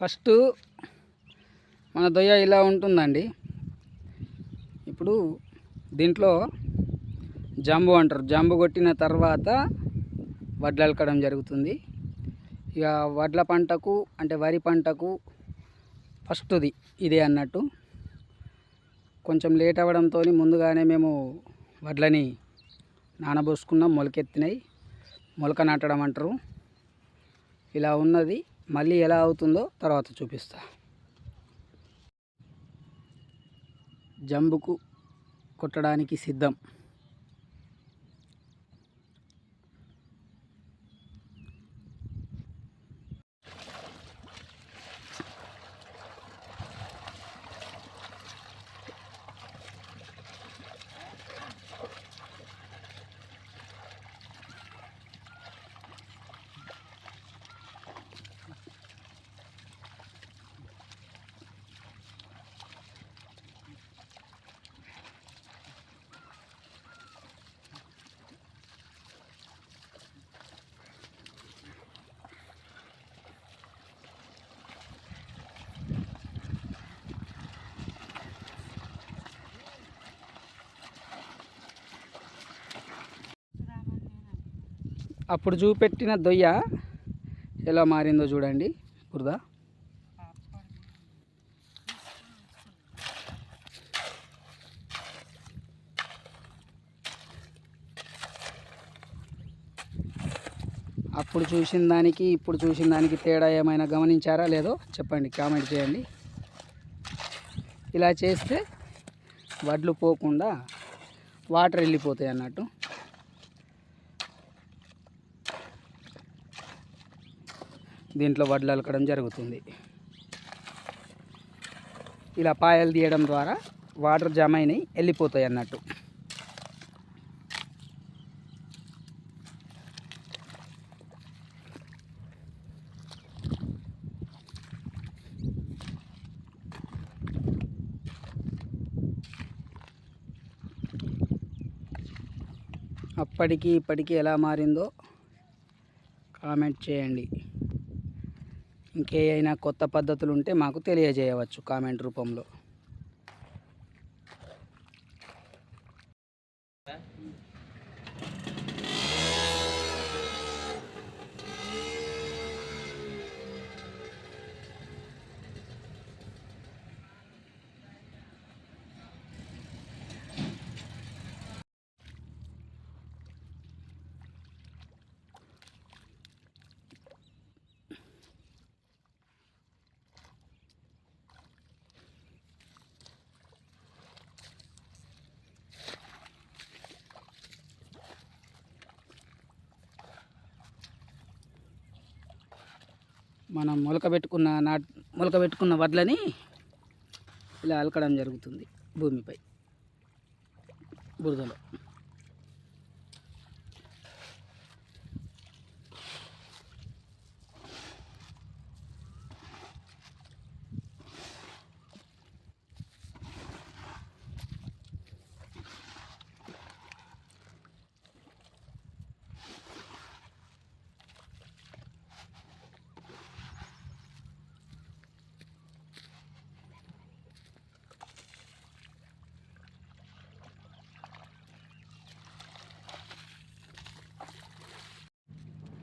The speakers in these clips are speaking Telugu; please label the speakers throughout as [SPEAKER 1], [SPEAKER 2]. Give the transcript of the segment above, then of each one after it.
[SPEAKER 1] ఫస్ట్ మన దొయ్య ఇలా ఉంటుందండి. ఇప్పుడు దీంట్లో జంబు అంటారు. జంబు కొట్టిన తర్వాత వడ్లు అలకడం జరుగుతుంది. ఇక వడ్ల పంటకు అంటే వరి పంటకు ఫస్ట్ది ఇదే అన్నట్టు. కొంచెం లేట్ అవ్వడంతో ముందుగానే మేము వడ్లని నానబోసుకున్నాం. మొలకెత్తినాయి మొలక నాటడం అంటారు. ఇలా ఉన్నది. మళ్ళీ ఎలా అవుతుందో తర్వాత చూపిస్తా. జంబుకు కొట్టడానికి సిద్ధం. అప్పుడు చూపెట్టిన దొయ్య ఎలా మారిందో చూడండి బురద. అప్పుడు చూసిన దానికి ఇప్పుడు చూసిన దానికి తేడా ఏమైనా గమనించారా లేదో చెప్పండి కామెంట్ చేయండి. ఇలా చేస్తే వడ్లు పోకుండా వాటర్ వెళ్ళిపోతాయి అన్నట్టు. దీంట్లో వడ్లు అలకడం జరుగుతుంది. ఇలా పాయలు తీయడం ద్వారా వాటర్ జమ అయినాయి వెళ్ళిపోతాయి అన్నట్టు. అప్పటికి ఇప్పటికీ ఎలా మారిందో కామెంట్ చేయండి. ఇంకేమైనా కొత్త పద్ధతులు ఉంటే మాకు తెలియజేయవచ్చు కామెంట్ రూపంలో. మనం మొలకబెట్టుకున్న నాట్ మొలకబెట్టుకున్న వడ్లని ఇలా అలకడం జరుగుతుంది భూమిపై. బురదలో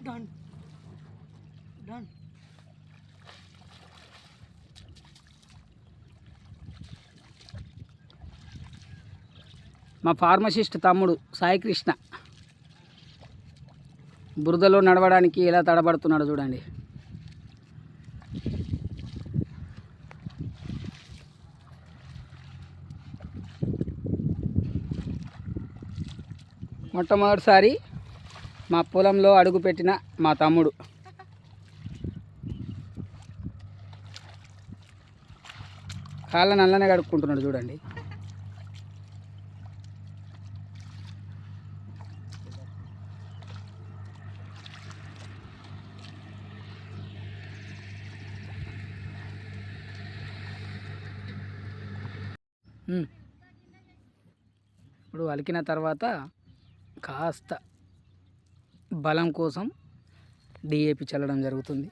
[SPEAKER 2] Done. Done.
[SPEAKER 1] మా ఫార్మసిస్ట్ తమ్ముడు సాయికృష్ణ బురదలో నడవడానికి ఎలా తడబడుతున్నాడు చూడండి. మొట్టమొదటిసారి మా పొలంలో అడుగుపెట్టిన మా తమ్ముడు. కాళ్ళ నల్లనే కడుక్కుంటున్నాడు చూడండి. ఇప్పుడు అలికిన తర్వాత కాస్త బలం కోసం డిఏపి చల్లడం జరుగుతుంది.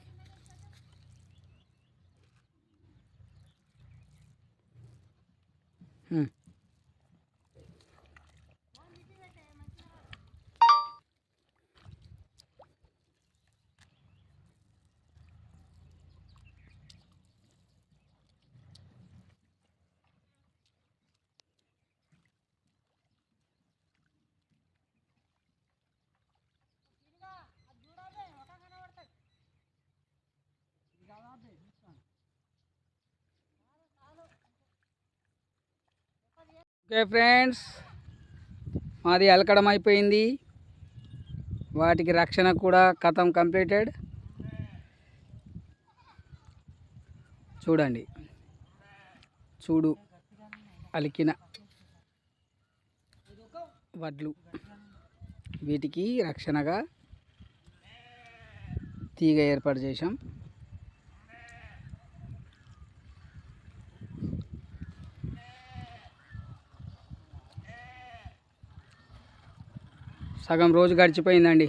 [SPEAKER 1] ఓకే ఫ్రెండ్స్ మాది అలకడం అయిపోయింది. వాటికి రక్షణ కూడా కథం కంప్లీటెడ్. చూడండి. చూడు అలికిన వడ్లు. వీటికి రక్షణగా తీగ ఏర్పాటు చేసాం సగం రోజు గడిచిపోయిందండి.